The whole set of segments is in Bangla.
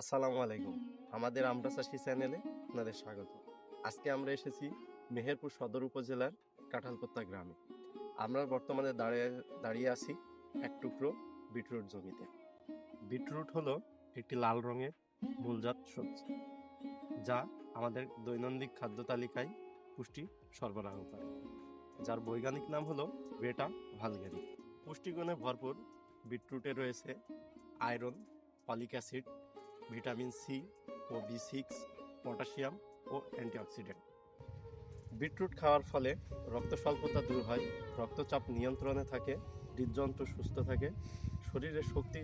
আসসালামু আলাইকুম। আমাদের আমরা চাষি চ্যানেলে আপনাদের স্বাগত। আজকে আমরা এসেছি মেহেরপুর সদর উপজেলার কাঁঠালপত্তা গ্রামে। আমরা বর্তমানে দাঁড়িয়ে দাঁড়িয়ে আছি এক টুকরো বিটরুট জমিতে। বিটরুট হলো একটি লাল রঙের মূলজাত সবজি, যা আমাদের দৈনন্দিন খাদ্য তালিকায় পুষ্টি সরবরাহ করে। যার বৈজ্ঞানিক নাম হলো বেটা ভালগেরি। পুষ্টিগুণে ভরপুর বিটরুটে রয়েছে iron, folic acid vitamin C ও বি সিক্স, পটাশিয়াম ও অ্যান্টিঅক্সিডেন্ট। বিটরুট খাওয়ার ফলে রক্ত স্বল্পতা দূর হয়, রক্তচাপ নিয়ন্ত্রণে থাকে, হৃদযন্ত্র সুস্থ থাকে শরীরের শক্তি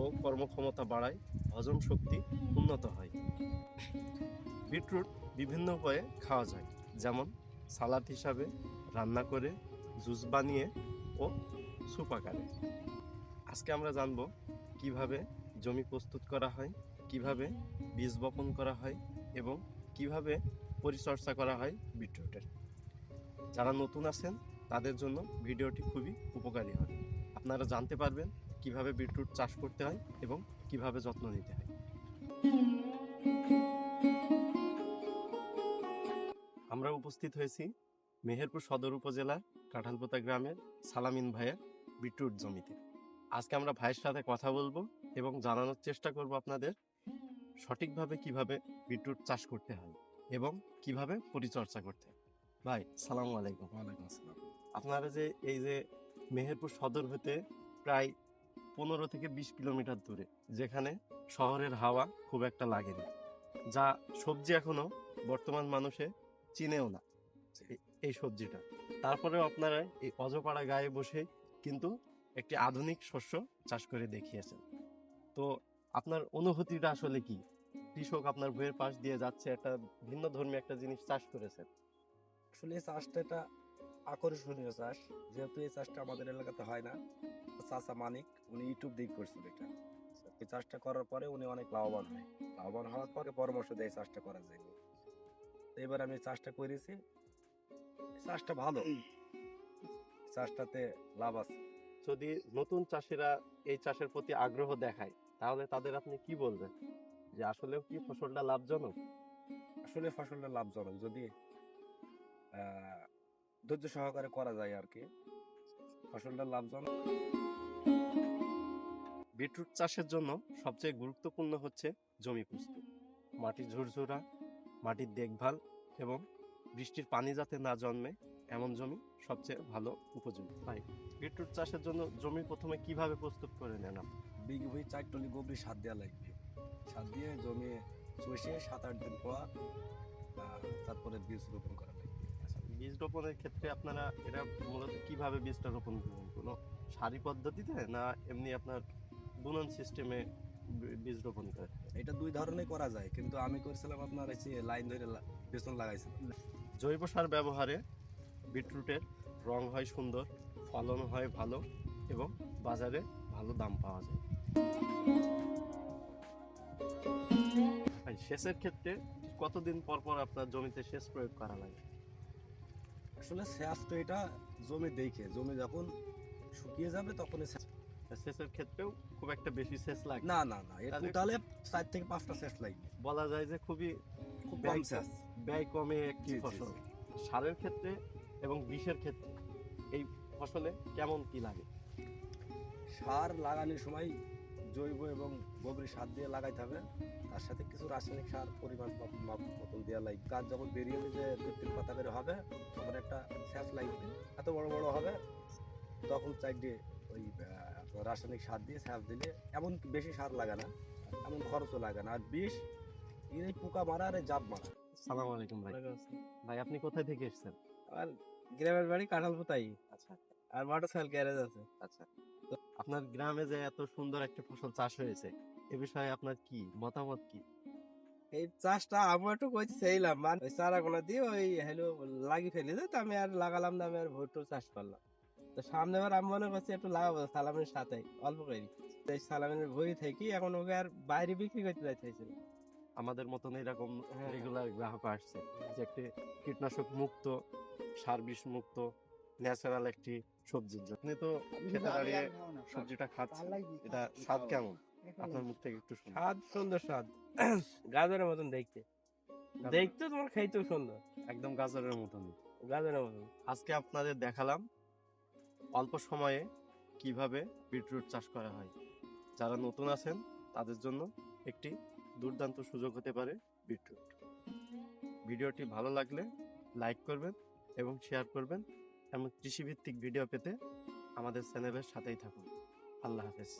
ও কর্মক্ষমতা বাড়ায়, হজম শক্তি উন্নত হয়। বিটরুট বিভিন্ন উপায়ে খাওয়া যায়, যেমন সালাদ হিসাবে রান্না করে, জুস বানিয়ে ও স্যুপ আকারে। আজকে আমরা জানব কীভাবে জমি প্রস্তুত করা হয় কীভাবে বীজ বপন করা হয় এবং কীভাবে পরিচর্যা করা হয় বিটরুটের। যারা নতুন আছেন, তাদের জন্য ভিডিওটি খুবই উপকারী হবে। আপনারা জানতে পারবেন কীভাবে বিটরুট চাষ করতে হয় এবং কীভাবে যত্ন নিতে হয়। আমরা উপস্থিত হয়েছি মেহেরপুর সদর উপজেলার কাঁঠালপোতা গ্রামের সালামিন ভাইয়ের বিটরুট জমিতে। আজকে আমরা ভাইয়ের সাথে কথা বলব এবং জানানোর চেষ্টা করব আপনাদের সঠিকভাবে কীভাবে বিটরুট চাষ করতে হয় এবং কীভাবে পরিচর্যা করতে হয়। ভাই সালামু আলাইকুম। ওয়ালাইকুম আসসালাম। আপনারা যে এই যে মেহেরপুর সদর হতে প্রায় পনেরো থেকে বিশ কিলোমিটার দূরে যেখানে শহরের হাওয়া খুব একটা লাগেনি যা সবজি এখনও বর্তমান মানুষে চিনেও না এই সবজিটা। তারপরেও আপনারা এই অজপাড়া গায়ে বসে কিন্তু একটি আধুনিক শস্য চাষ করে দেখিয়েছেন। তো আপনার অনুভূতিটা আসলে কি? কৃষক আপনার বইয়ের পাশ দিয়ে যাচ্ছে একটা ভিন্ন ধর্মী একটা জিনিস চাষ করেছেন আসলে এই চাষটা এটা আকর্ষণীয় চাষ। যেহেতু এই চাষটা আমাদের এলাকাতে হয় না চাচা মানিক উনি ইউটিউব দিক করছিল এটা। এই চাষটা করার পরে উনি অনেক লাভবান হয়। লাভবান হওয়ার পরে পরামর্শ দেয় চাষটা করা যায় এবার আমি চাষটা করেছি। চাষটা ভালো। চাষটাতে লাভ আছে। যদি নতুন চাষিরা এই চাষের প্রতি আগ্রহ দেখায় তাহলে তাদের আপনি কি বলবেন? যে আসলেও কি ফসলটা লাভজনক? আসলে ফসলটা লাভজনক যদি ধৈর্য সহকারে করা যায় আর কি। ফসলটা লাভজনক। বিটরুট চাষের জন্য সবচেয়ে গুরুত্বপূর্ণ হচ্ছে জমি প্রস্তুত মাটি ঝুরঝুরা মাটির দেখভাল এবং বৃষ্টির পানি যাতে না জন্মে এমন জমি সবচেয়ে ভালো উপযোগী। তাই বিটরুট চাষের জন্য জমি প্রথমে কীভাবে প্রস্তুত করে নেন আপনি? বিঘি ভুই চার টলি গোবরি সার দেওয়া লাগবে। সার দিয়ে জমি চষে সাত আট দিন পর তারপরে বীজ রোপণ করা লাগবে। বীজ রোপণের ক্ষেত্রে আপনারা এটা মূলত কীভাবে বীজটা রোপণ করবেন? কোনো সারি পদ্ধতিতে না এমনি আপনার বুনন সিস্টেমে বীজ রোপণ করে এটা দুই ধরনের করা যায় কিন্তু আমি করেছিলাম আপনার হচ্ছে লাইন ধরে পেছন লাগাইছিলাম। জৈব সার ব্যবহারে বিটরুটের রং হয় সুন্দর ফলন হয় ভালো এবং বাজারে ভালো দাম পাওয়া যায়। সেচের ক্ষেত্রে কতদিন পর পর আপনার জমিতে সেচ প্রয়োগ করা লাগে? আসলে সেচ তো এটা জমি দেখে জমি যখন শুকিয়ে যাবে তখন সেচের ক্ষেত্রেও খুব একটা বেশি সেচ লাগে? না না না এটা টোটালে চার থেকে পাঁচটা সেচ লাগবে বলা যায় যে খুবই খুব কম সেচ। ব্যয় কমে একটি ফসল। সারের ক্ষেত্রে এবং বিষের ক্ষেত্রে এই ফসলে কেমন কি লাগে? সার লাগানোর সময় জৈব এবং গোবরি সার দিয়ে লাগাইতে হবে। তার সাথে কিছু রাসায়নিক সার পরিমাণ মত- মতন দেওয়া লাগবে গাছ যখন বেরিয়ে যে দু তিন পাতা বের হবে তখন একটা স্যাস লাগবে এত বড় বড় হবে তখন চাইডে ওই রাসায়নিক সার দিয়ে স্যাস দিলে এমন বেশি সার লাগে না এমন খরচও লাগে না। আর বিষ এই পোকা মারা আর এই জাপ মারা। সালাম আলাইকুম ভাই। ভাই আপনি কোথায় থেকে এসেছেন? আর গ্রামের বাড়ি কাঁঠাল পোতাই আচ্ছা। আর মোটরসাইকেল গ্যারেজ আছে। আচ্ছা। আপনার গ্রামে যে এত সুন্দর একটা ফসল চাষ হয়েছে এ বিষয়ে আপনার কি মতামত কি? এই চাষটা আমি একটু কইতে চাইলাম মানে ওই চারা গোনা দিয়ে ওই হ্যালো লাগি ফেলে তো আমি আর লাগালাম না আমি আর ভুট্টো চাষ করলাম। তো সামনে বার আমি মনে করছি একটু লাগাবো সালামের সাথে অল্প করে। এই সালামের ভই থেকে এখন ওকে আর বাইরে বিক্রি করতে যাইতেছিল আমাদের মতন এরকম হ্যাঁ। রেগুলার গ্রাহক আসছে যে একটি কীটনাশক মুক্ত সার বিষ মুক্ত ন্যাচারাল একটি সবজির জন্য। আপনি তো খেতে দাঁড়িয়ে সবজিটা খাচ্ছেন। এটা স্বাদ কেমন? আপনার মুখ থেকে একটু স্বাদ সুন্দর স্বাদ। গাজরের মতন দেখতে। দেখতে তোমার খাইতেও সুন্দর। একদম গাজরের মতন গাজরের মতন। আজকে আপনাদের দেখালাম অল্প সময়ে কীভাবে বিটরুট চাষ করা হয়। যারা নতুন আছেন তাদের জন্য একটি দুর্দান্ত সুযোগ হতে পারে বিটরুট। ভিডিওটি ভালো লাগলে লাইক করবেন এবং শেয়ার করবেন। এবং কৃষিভিত্তিক ভিডিও পেতে আমাদের চ্যানেলের সাথেই থাকুন। আল্লাহ হাফেজ।